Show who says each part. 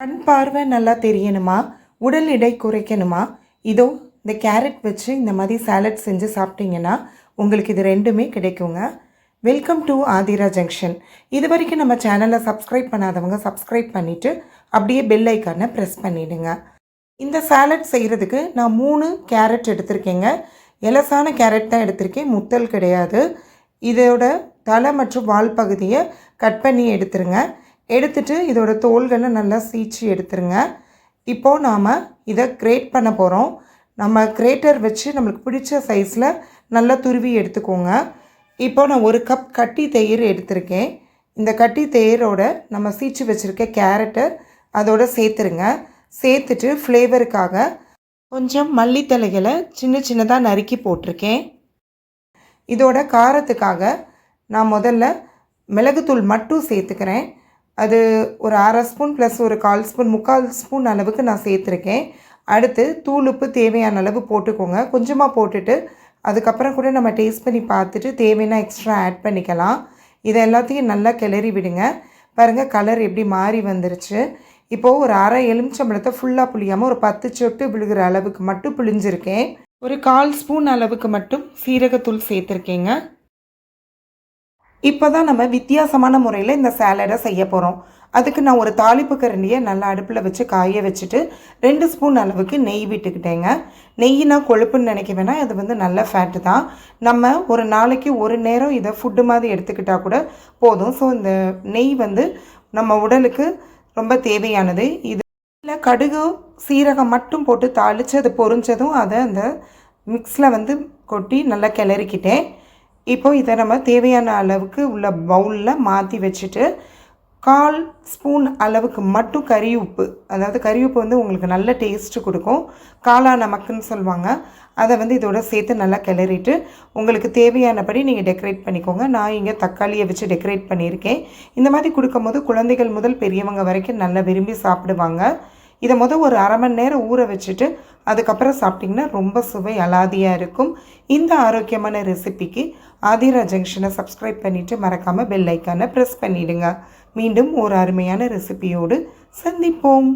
Speaker 1: கண் பார்வை நல்லா தெரியணுமா? உடல் எடை குறைக்கணுமா? இதோ இந்த கேரட் வச்சு இந்த மாதிரி சாலட் செஞ்சு சாப்பிட்டீங்கன்னா உங்களுக்கு இது ரெண்டுமே கிடைக்குங்க. வெல்கம் டு ஆதிரா ஜங்ஷன் இது வரைக்கும் நம்ம சேனலை சப்ஸ்கிரைப் பண்ணாதவங்க சப்ஸ்கிரைப் பண்ணிவிட்டு அப்படியே பெல் ஐக்கானை ப்ரெஸ் பண்ணிவிடுங்க இந்த சாலட் செய்கிறதுக்கு நான் மூணு கேரட் எடுத்திருக்கேங்க. எலசான கேரட் தான் எடுத்திருக்கேன். முத்தல் கிடையாது. இதோட தலை மற்றும் வால் பகுதியை கட் பண்ணி எடுத்துருங்க. எடுத்துட்டு இதோட தோல்களை நல்லா சீச்சு எடுத்துருங்க. இப்போது நாம் இதை கிரேட் பண்ண போகிறோம் நம்ம கிரேட்டர் வச்சு நம்மளுக்கு பிடிச்ச சைஸில் நல்லா துருவி எடுத்துக்கோங்க. இப்போ நான் ஒரு கப் கட்டி தயிர் எடுத்திருக்கேன். இந்த கட்டி தயிரோட நம்ம சீச்சு வச்சுருக்க கேரட்டை அதோட சேர்த்துருங்க. சேர்த்துட்டு ஃப்ளேவருக்காக கொஞ்சம் மல்லித்தலைகளை சின்ன சின்னதாக நறுக்கி போட்டிருக்கேன். இதோட காரத்துக்காக நான் முதல்ல மிளகுத்தூள் மட்டும் சேர்த்துக்கிறேன். அது ஒரு அரை ஸ்பூன் ப்ளஸ் ஒரு கால் ஸ்பூன் முக்கால் ஸ்பூன் அளவுக்கு நான் சேர்த்துருக்கேன். அடுத்து தூள் உப்பு தேவையான அளவு போட்டுக்கோங்க. கொஞ்சமாக போட்டுட்டு அதுக்கப்புறம் கூட நம்ம டேஸ்ட் பண்ணி பார்த்துட்டு தேவைன்னா எக்ஸ்ட்ரா ஆட் பண்ணிக்கலாம். இதை எல்லாத்தையும் நல்லா கிளறி விடுங்க. பாருங்கள் கலர் எப்படி மாறி வந்துருச்சு. இப்போது ஒரு அரை எலுமிச்சம்பழத்தை ஃபுல்லாக புளியாமல் ஒரு பத்து சொட்டு விழுகிற அளவுக்கு மட்டும் புளிஞ்சிருக்கேன் ஒரு கால் ஸ்பூன் அளவுக்கு மட்டும் சீரகத்தூள் சேர்த்துருக்கேங்க. இப்போ தான் நம்ம வித்தியாசமான முறையில் இந்த சேலடை செய்ய போகிறோம் அதுக்கு நான் ஒரு தாளிப்பு கரண்டியை நல்லா அடுப்பில் வச்சு காய வச்சுட்டு ரெண்டு ஸ்பூன் அளவுக்கு நெய் விட்டுக்கிட்டேங்க. நெய்னா கொழுப்புன்னு நினைக்க வேணால் அது வந்து நல்ல ஃபேட்டு தான். நம்ம ஒரு நாளைக்கு ஒரு நேரம் இதை ஃபுட்டு மாதிரி எடுத்துக்கிட்டால் கூட போதும். ஸோ இந்த நெய் வந்து நம்ம உடலுக்கு ரொம்ப தேவையானது. இது இல்லை கடுகு சீரகம் மட்டும் போட்டு தாளித்து அது பொரிஞ்சதும் அதை அந்த மிக்ஸில் வந்து கொட்டி நல்லா கிளறிக்கிட்டேன். இப்போ இதை நம்ம தேவையான அளவுக்கு உள்ள பவுலில் மாற்றி வச்சுட்டு கால் ஸ்பூன் அளவுக்கு மட்டும் கறி உப்பு அதாவது கறி உப்பு வந்து உங்களுக்கு நல்ல டேஸ்ட்டு கொடுக்கும். காலா நமக்குன்னு சொல்லுவாங்க. அதை வந்து இதோட சேர்த்து நல்லா கிளறிட்டு உங்களுக்கு தேவையானபடி நீங்கள் டெக்கரேட் பண்ணிக்கோங்க. நான் இங்கே தக்காளியை வச்சு டெக்கரேட் பண்ணியிருக்கேன். இந்த மாதிரி கொடுக்கும்போது குழந்தைகள் முதல் பெரியவங்க வரைக்கும் நல்லா விரும்பி சாப்பிடுவாங்க. இதை மொதல் ஒரு அரை மணி நேரம் ஊற வச்சுட்டு அதுக்கப்புறம் சாப்பிட்டிங்கன்னா ரொம்ப சுவை அலாதியாக இருக்கும். இந்த ஆரோக்கியமான ரெசிபிக்கு ஆதிரா ஜங்ஷனை சப்ஸ்கிரைப் பண்ணிவிட்டு மறக்காமல் பெல் ஐக்கானை ப்ரெஸ் பண்ணிவிடுங்க மீண்டும் ஒரு அருமையான ரெசிபியோடு சந்திப்போம்.